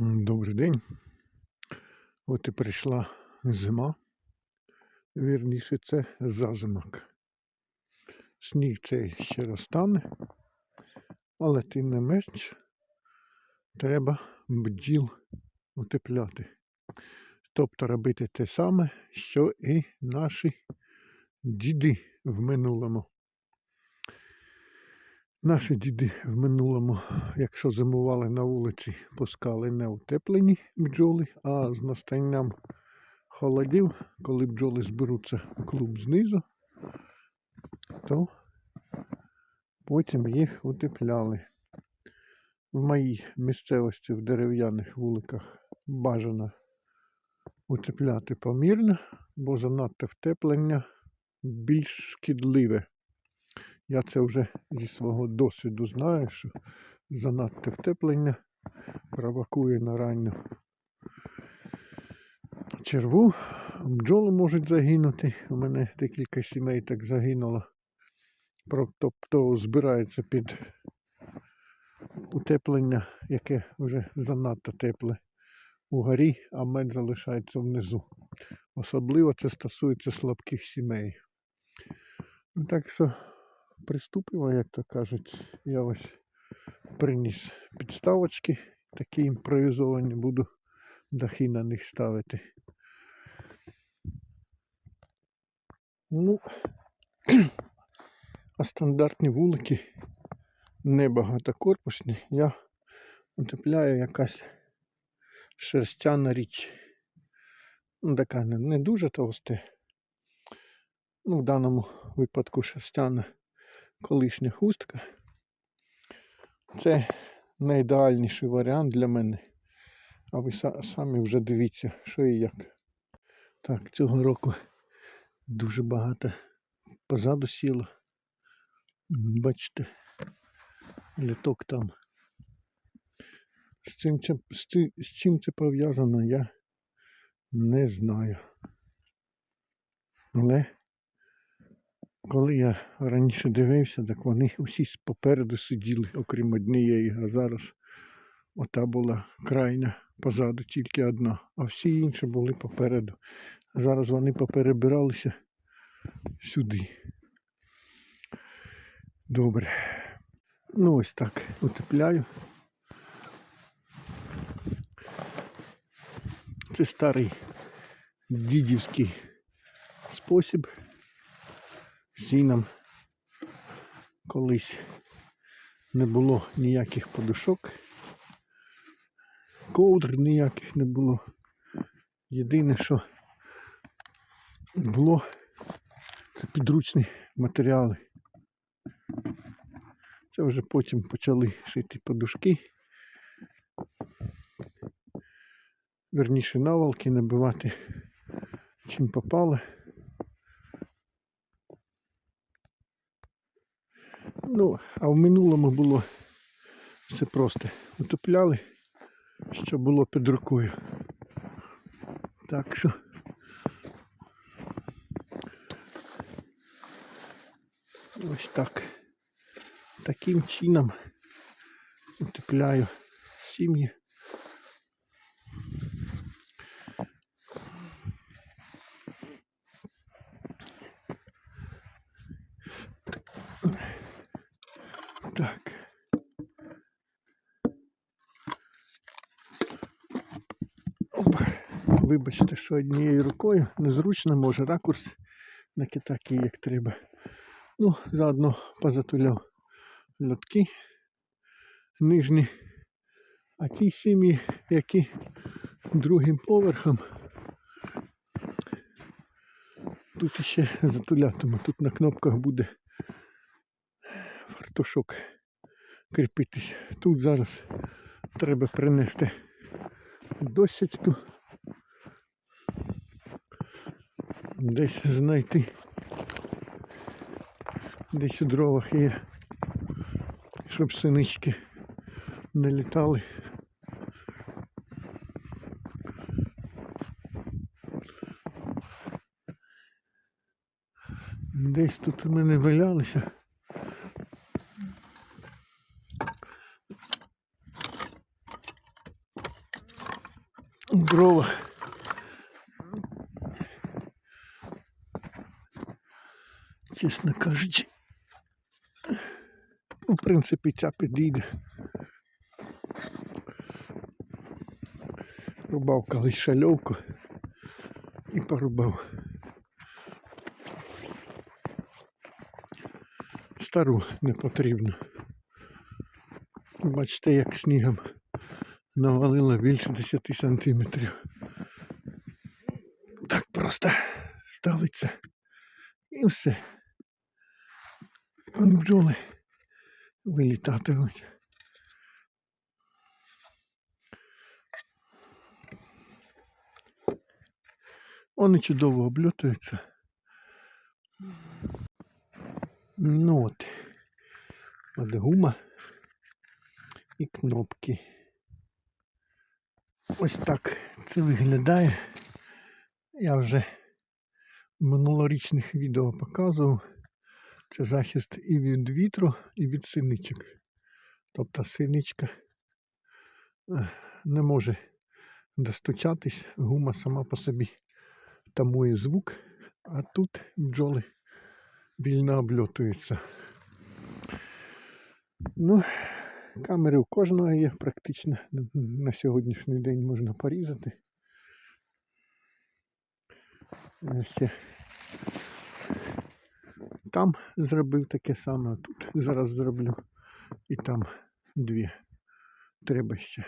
Добрий день. От і прийшла зима. Вірніше, це зазимок. Сніг цей ще розтане, але тим не менш треба бджіл утепляти. Тобто робити те саме, що і наші діди в минулому. Наші діди в минулому, якщо зимували на вулиці, пускали не утеплені бджоли, а з настанням холодів, коли бджоли зберуться у клуб знизу, то потім їх утепляли. В моїй місцевості в дерев'яних вуликах бажано утепляти помірно, бо занадто втеплення більш шкідливе. Я це вже зі свого досвіду знаю, що занадто втеплення провокує на ранню черву. Бджоли можуть загинути. У мене декілька сімей так загинуло. Тобто збирається під утеплення, яке вже занадто тепле угорі, а мед залишається внизу. Особливо це стосується слабких сімей. Так що приступимо, як то кажуть. Я ось приніс підставочки, такі імпровізовані, буду дахи на них ставити. Ну, а стандартні вулики небагатокорпусні, я утепляю якась шерстяна річ. Ну, така не, не дуже товста. Ну, в даному випадку шерстяна колишня хустка. Це найідеальніший варіант для мене. А ви самі вже дивіться, що і як. Так, цього року дуже багато позаду сіло. Бачите, літок там. З чим, це- з чим це пов'язано, я не знаю. Але коли я раніше дивився, так вони усі попереду сиділи, окрім однієї, а зараз ота була крайня позаду, тільки одна, а всі інші були попереду. Зараз вони поперебиралися сюди. Добре. Ну ось так утепляю. Це старий дідівський спосіб. Сіном колись не було ніяких подушок, ковдр ніяких не було. Єдине, що було, це підручні матеріали. Це вже потім почали шити подушки. Верніше наволки набивати чим попало. Ну, а в минулому було все просто. Утопляли, що було під рукою. Так що ось так. Таким чином утепляю сім'ї. Так. Вибачте, що однією рукою незручно, може ракурс не такий, як треба. Ну, заодно позатуляв льотки нижні. А ті сім'ї, які другим поверхом, тут ще затулятиму. Тут на кнопках буде фартушок кріпитись. Тут зараз треба принести досячку. Десь знайти. Десь у дровах є. Щоб синички не літали. Десь тут у мене валялися. Дрова. Чесно кажучи, в принципі, ця підійде. Рубав колись шальовку і порубав. Стару не потрібно. Бачите, як снігом навалило більше 10 сантиметрів. Так просто ставиться і все. Бджоли вилітатимуть. Вони чудово обльотуються. Ну от. От гума і кнопки. Ось так це виглядає. Я вже минулорічних відео показував. Це захист і від вітру, і від синичок. Тобто синичка е, не може достучатись, гума сама по собі тамує звук, а тут бджоли вільно обльотуються. Ну, камери у кожного є практично на сьогоднішній день можна порізати. Я ще там зробив таке саме, тут зараз зроблю. І там дві. Треба ще.